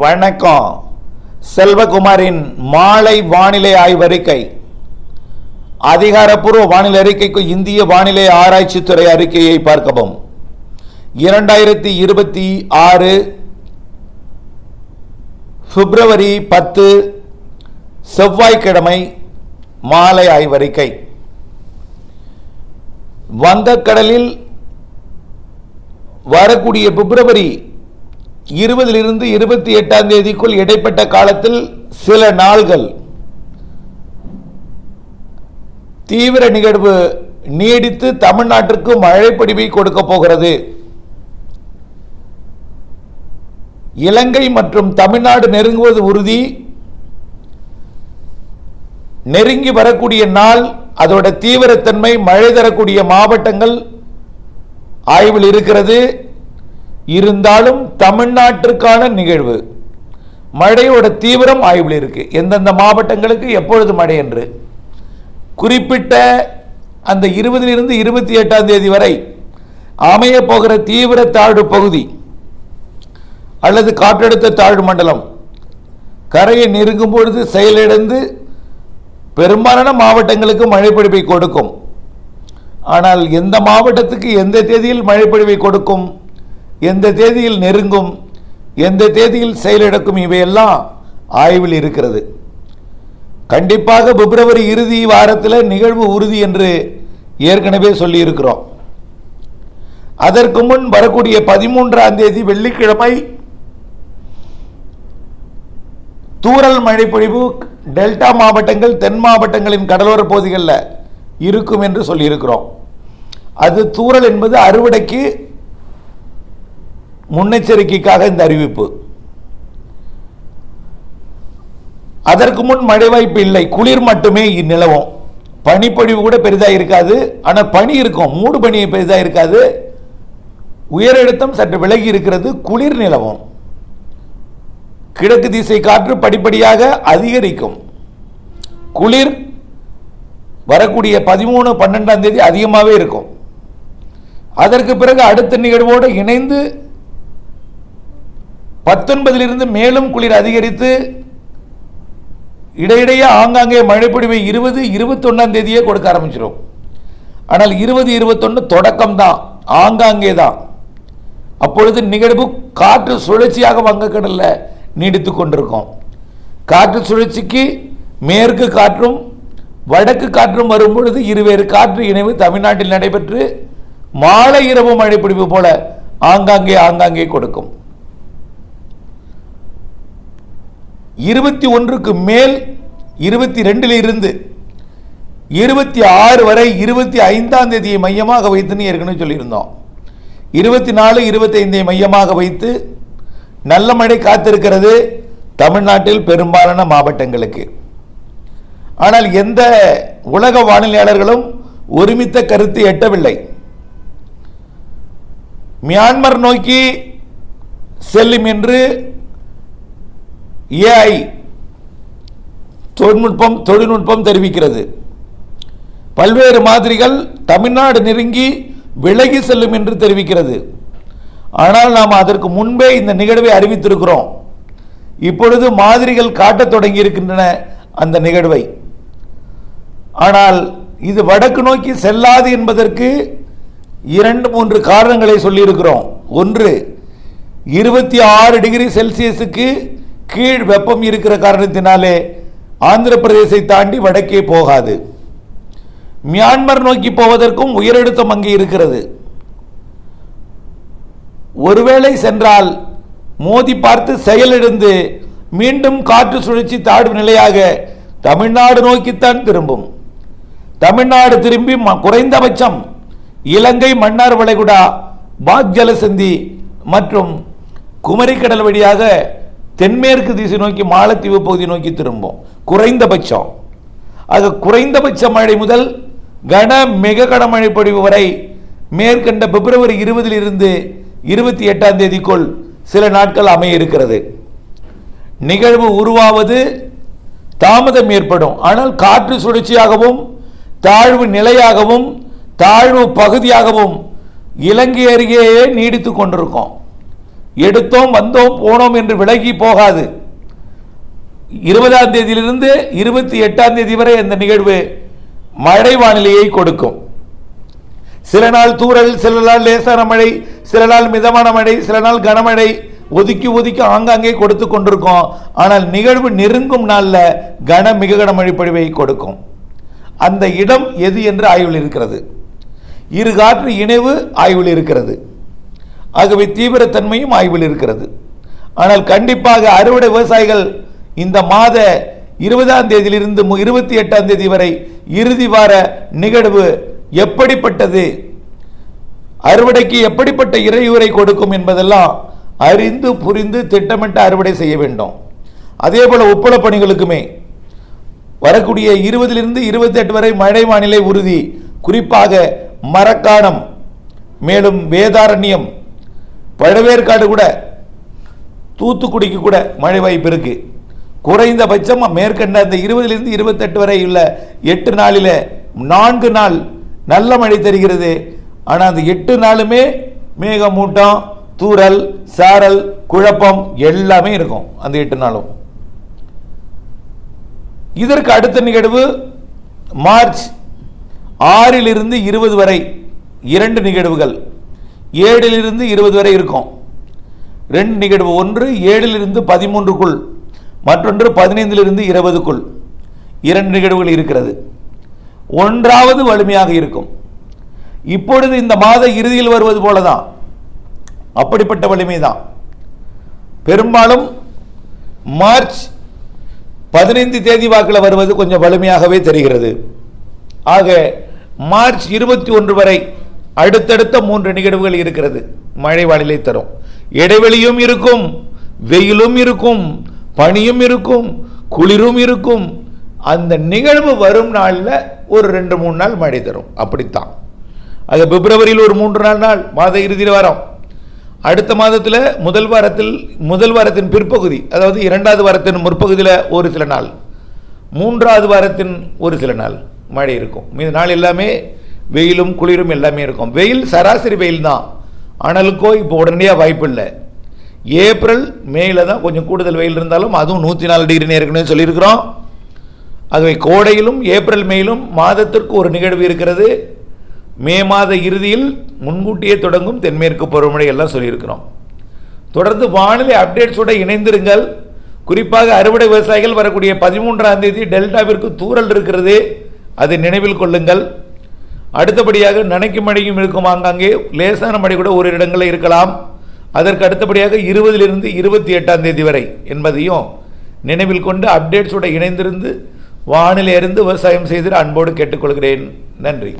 வணக்கம். செல்வகுமாரின் மாலை வானிலை ஆய்வறிக்கை. அதிகாரப்பூர்வ வானிலை அறிக்கைக்கு இந்திய வானிலை ஆராய்ச்சித்துறை அறிக்கையை பார்க்கவும். இரண்டாயிரத்தி இருபத்தி ஆறு பிப்ரவரி பத்து செவ்வாய்க்கிழமை மாலை ஆய்வறிக்கை. வங்கக்கடலில் வரக்கூடிய பிப்ரவரி இருபதிலிருந்து இருபத்தி எட்டாம் தேதிக்குள் இடைப்பட்ட காலத்தில் சில நாள்கள் தீவிர நிகழ்வு நீடித்து தமிழ்நாட்டிற்கு மழைப்பிடிவை கொடுக்க போகிறது. இலங்கை மற்றும் தமிழ்நாடு நெருங்குவது உறுதி. நெருங்கி வரக்கூடிய நாள் அதோட தீவிரத்தன்மை மழை தரக்கூடிய மாவட்டங்கள் ஆய்வில் இருக்கிறது. இருந்தாலும் தமிழ்நாட்டிற்கான நிகழ்வு. மழையோட தீவிரம் ஆய்வில் இருக்கு. எந்தெந்த மாவட்டங்களுக்கு எப்பொழுது மழை என்று. குறிப்பிட்ட அந்த இருபதிலிருந்து இருபத்தி எட்டாம் தேதி வரை அமைய போகிற தீவிர தாழ்வு பகுதி அல்லது காற்றழுத்த தாழ்வு மண்டலம் கரையை நெருங்கும் பொழுது செயலிழந்து பெரும்பாலான மாவட்டங்களுக்கு மழைப்பொழிவை கொடுக்கும். ஆனால் எந்த மாவட்டத்துக்கு எந்த தேதியில் மழைப்பொழிவை கொடுக்கும்? எந்த தேதியில் நெருங்கும் எந்த தேதியில் செயலிழக்கும் இவையெல்லாம் ஆய்வில் இருக்கிறது. கண்டிப்பாக பிப்ரவரி இறுதி வாரத்தில் நிகழ்வு உறுதி என்று ஏற்கனவே சொல்லியிருக்கிறோம். அதற்கு முன் வரக்கூடிய பதிமூன்றாம் தேதி வெள்ளிக்கிழமை தூரல் மழைப்பொழிவு டெல்டா மாவட்டங்கள் தென் மாவட்டங்களின் கடலோர பகுதிகளில் இருக்கும் என்று சொல்லியிருக்கிறோம். அது தூரல் என்பது அறுவடைக்கு முன்னெச்சரிக்கைக்காக இந்த அறிவிப்பு. அதற்கு முன் மழை வாய்ப்பு இல்லை. குளிர் மட்டுமே நிலவும் பனிப்பொழிவு கூட பெரிதாக இருக்காது. ஆனால் பனி இருக்கும். மூடு பனி பெரிதாக இருக்காது. உயரழுத்தம் சற்று விலகி இருக்கிறது. குளிர் நிலவும். கிழக்கு திசை காற்று படிப்படியாக அதிகரிக்கும். குளிர் வரக்கூடிய பதிமூணு பன்னெண்டாம் தேதி அதிகமாகவே இருக்கும். அதற்கு பிறகு அடுத்த நிகழ்வோடு இணைந்து பத்தொன்பதிலிருந்து மேலும் குளிர் அதிகரித்து இடையிடையே ஆங்காங்கே மழைப்பொழிவை இருபது இருபத்தொன்னாம் தேதியே கொடுக்க ஆரம்பிச்சிடும் ஆனால் இருபது இருபத்தொன்று தொடக்கம் தான் ஆங்காங்கே தான் அப்பொழுது நிகழ்வு காற்று சுழற்சியாக வங்கக்கடலில் நீடித்து கொண்டிருக்கும். காற்று சுழற்சிக்கு மேற்கு காற்றும் வடக்கு காற்றும் வரும்பொழுது இருவேறு காற்று இணைவு தமிழ்நாட்டில் நடைபெற்று மாலை இரவு மழைப்பிடிப்பு போல ஆங்காங்கே ஆங்காங்கே கொடுக்கும். இருபத்தி ஒன்றுக்கு மேல் இருபத்தி ரெண்டில் இருந்து இருபத்தி ஆறு வரை இருபத்தி ஐந்தாம் தேதியை மையமாக வைத்துன்னு ஏற்கனவே சொல்லியிருந்தோம். இருபத்தி நாலு இருபத்தைந்தை மையமாக வைத்து நல்ல மழை காத்திருக்கிறது தமிழ்நாட்டில் பெரும்பாலான மாவட்டங்களுக்கு. ஆனால் எந்த உலக வானிலையாளர்களும் ஒருமித்த கருத்து எட்டவில்லை. மியான்மர் நோக்கி செல்லும் என்று ஏஐ தொழில்நுட்பம் தொழில்நுட்பம் தெரிவிக்கிறது. பல்வேறு மாதிரிகள் தமிழ்நாடு நெருங்கி விலகி செல்லும் என்று தெரிவிக்கிறது. ஆனால் நாம் அதற்கு முன்பே இந்த நிகழ்வை அறிவித்திருக்கிறோம். இப்பொழுது மாதிரிகள் காட்டத் தொடங்கி இருக்கின்றன அந்த நிகழ்வை. ஆனால் இது வடக்கு நோக்கி செல்லாது என்பதற்கு இரண்டு மூன்று காரணங்களை சொல்லியிருக்கிறோம். ஒன்று இருபத்தி ஆறு டிகிரி செல்சியஸுக்கு கீழ் வெப்பம் இருக்கிற காரணத்தினாலே ஆந்திர பிரதேசை தாண்டி வடக்கே போகாது. மியான்மர் நோக்கி போவதற்கும் உயரழுத்தம் அங்கே இருக்கிறது. ஒருவேளை சென்றால் மோதி பார்த்து செயலிழந்து மீண்டும் காற்று சுழற்சி தாழ்வு நிலையாக தமிழ்நாடு நோக்கித்தான் திரும்பும். தமிழ்நாடு திரும்பி ம- குறைந்தபட்சம் இலங்கை மன்னார் வளைகுடா பாக் ஜலசந்தி மற்றும் குமரிக்கடல் வழியாக தென்மேற்கு திசை நோக்கி மாலத்தீவு பகுதி நோக்கி திரும்பும். குறைந்தபட்சம். ஆக குறைந்தபட்ச மழை முதல் கன மிக கனமழை பொழிவு வரை மேற்கண்ட பிப்ரவரி இருபதில் இருந்து இருபத்தி எட்டாம் தேதிக்குள் சில நாட்கள் அமைய இருக்கிறது. நிகழ்வு உருவாவது தாமதம் ஏற்படும். ஆனால் காற்று சுழற்சியாகவும் தாழ்வு நிலையாகவும் தாழ்வு பகுதியாகவும் இலங்கை அருகேயே நீடித்து கொண்டிருக்கும். எடுத்தோம் வந்தோம் போனோம் என்று விலகி போகாது. இருபதாம் தேதியிலிருந்து இருபத்தி எட்டாம் தேதி வரை அந்த நிகழ்வு மழை வானிலையை கொடுக்கும். சில நாள் தூரல் சில நாள் லேசான மழை சில நாள் மிதமான மழை சில நாள் கனமழை ஒதுக்கி ஒதுக்கி ஆங்காங்கே கொடுத்து கொண்டிருக்கோம். ஆனால் நிகழ்வு நெருங்கும் நாளில் கன மிக கனமழை பொழிவை கொடுக்கும். அந்த இடம் எது என்று ஆய்வில் இருக்கிறது. இரு காற்று இணைவு ஆய்வில் இருக்கிறது. ஆகவே தீவிரத்தன்மையும் ஆய்வில் இருக்கிறது. ஆனால் கண்டிப்பாக அறுவடை விவசாயிகள் இந்த மாத இருபதாம் தேதியிலிருந்து மு- இருபத்தி எட்டாம் தேதி வரை இறுதி வார நிகழ்வு எப்படிப்பட்டது? அறுவடைக்கு எப்படிப்பட்ட இறையுறை கொடுக்கும் என்பதெல்லாம் அறிந்து புரிந்து திட்டமிட்டு அறுவடை செய்ய வேண்டும். அதே போல உப்பள பணிகளுக்குமே வரக்கூடிய இருபதிலிருந்து இருபத்தி எட்டு வரை மழை வானிலை உறுதி. குறிப்பாக மரக்காணம் மேலும் வேதாரண்யம் பழவேற்காடு கூட தூத்துக்குடிக்கு கூட மழை வாய்ப்பு இருக்கு. குறைந்தபட்சம் மேற்கண்ட அந்த இருபதுலேருந்து இருபத்தெட்டு வரை உள்ள எட்டு நாளில் நான்கு நாள் நல்ல மழை தருகிறது. ஆனால் அந்த எட்டு நாளுமே மேகமூட்டம் தூரல் சாரல் குழப்பம் எல்லாமே இருக்கும் அந்த எட்டு நாளும். இதற்கு அடுத்த நிகழ்வு மார்ச் ஆறிலிருந்து இருபது வரை இரண்டு நிகழ்வுகள். ஏழிலிருந்து இருபது வரை இருக்கும். ரெண்டு நிகழ்வு ஒன்று ஏழிலிருந்து பதிமூன்றுக்குள். மற்றொன்று பதினைந்திலிருந்து இருபதுக்குள். இரண்டு நிகழ்வுகள் இருக்கிறது. ஒன்றாவது வலிமையாக இருக்கும். இப்பொழுது இந்த மாத இறுதியில் வருவது போல தான் அப்படிப்பட்ட வலிமை தான் பெரும்பாலும் மார்ச் பதினைந்து தேதி வாக்கில் வருவது கொஞ்சம் வலிமையாகவே தெரிகிறது. ஆக மார்ச் இருபத்தி ஒன்று வரை அடுத்தடுத்த மூன்று நிகழ்வுகள் இருக்கிறது. மழை வானிலை தரும். இடைவெளியும் இருக்கும் வெயிலும் இருக்கும் பனியும் இருக்கும் குளிரும் இருக்கும். அந்த நிகழ்வு வரும் நாளில் ஒரு ரெண்டு மூணு நாள் மழை தரும். அப்படித்தான். அது பிப்ரவரியில் ஒரு மூன்று நாள் நாள் மாத இறுதியில் வரும். அடுத்த மாதத்தில் முதல் வாரத்தில் முதல் வாரத்தின் பிற்பகுதி அதாவது இரண்டாவது வாரத்தின் முற்பகுதியில் ஒரு சில நாள். மூன்றாவது வாரத்தின் ஒரு சில நாள் மழை இருக்கும். மீது நாள் எல்லாமே வெயிலும் குளிரும் எல்லாமே இருக்கும். வெயில் சராசரி வெயில் தான். அனலுக்கோ இப்போ உடனடியாக வாய்ப்பு இல்லை. ஏப்ரல் மேல தான் கொஞ்சம் கூடுதல் வெயில் இருந்தாலும் அதுவும் நூற்றி நாலு டிகிரி நேருக்குன்னு சொல்லியிருக்கிறோம். ஆகவே கோடையிலும் ஏப்ரல் மேலும் மாதத்திற்கு ஒரு நிகழ்வு இருக்கிறது. மே மாத இறுதியில் முன்கூட்டியே தொடங்கும் தென்மேற்கு பருவமழை எல்லாம் சொல்லியிருக்கிறோம். தொடர்ந்து வானிலை அப்டேட்ஸோட இணைந்திருங்கள். குறிப்பாக அறுவடை விவசாயிகள் வரக்கூடிய பதிமூன்றாம் தேதி டெல்டாவிற்கு தூறல் இருக்கிறது. அதை நினைவில் கொள்ளுங்கள். அடுத்தபடியாக நனைக்கும் மழையும் இருக்கும் ஆங்காங்கே லேசான மழை கூட ஒரு இடங்களில் இருக்கலாம். அதற்கு அடுத்தபடியாக இருபதிலிருந்து இருபத்தி எட்டாம் தேதி வரை என்பதையும் நினைவில் கொண்டு அப்டேட்ஸோட இணைந்திருந்து வானிலை அறிந்து விவசாயம் செய்து அன்போடு கேட்டுக்கொள்கிறேன். நன்றி.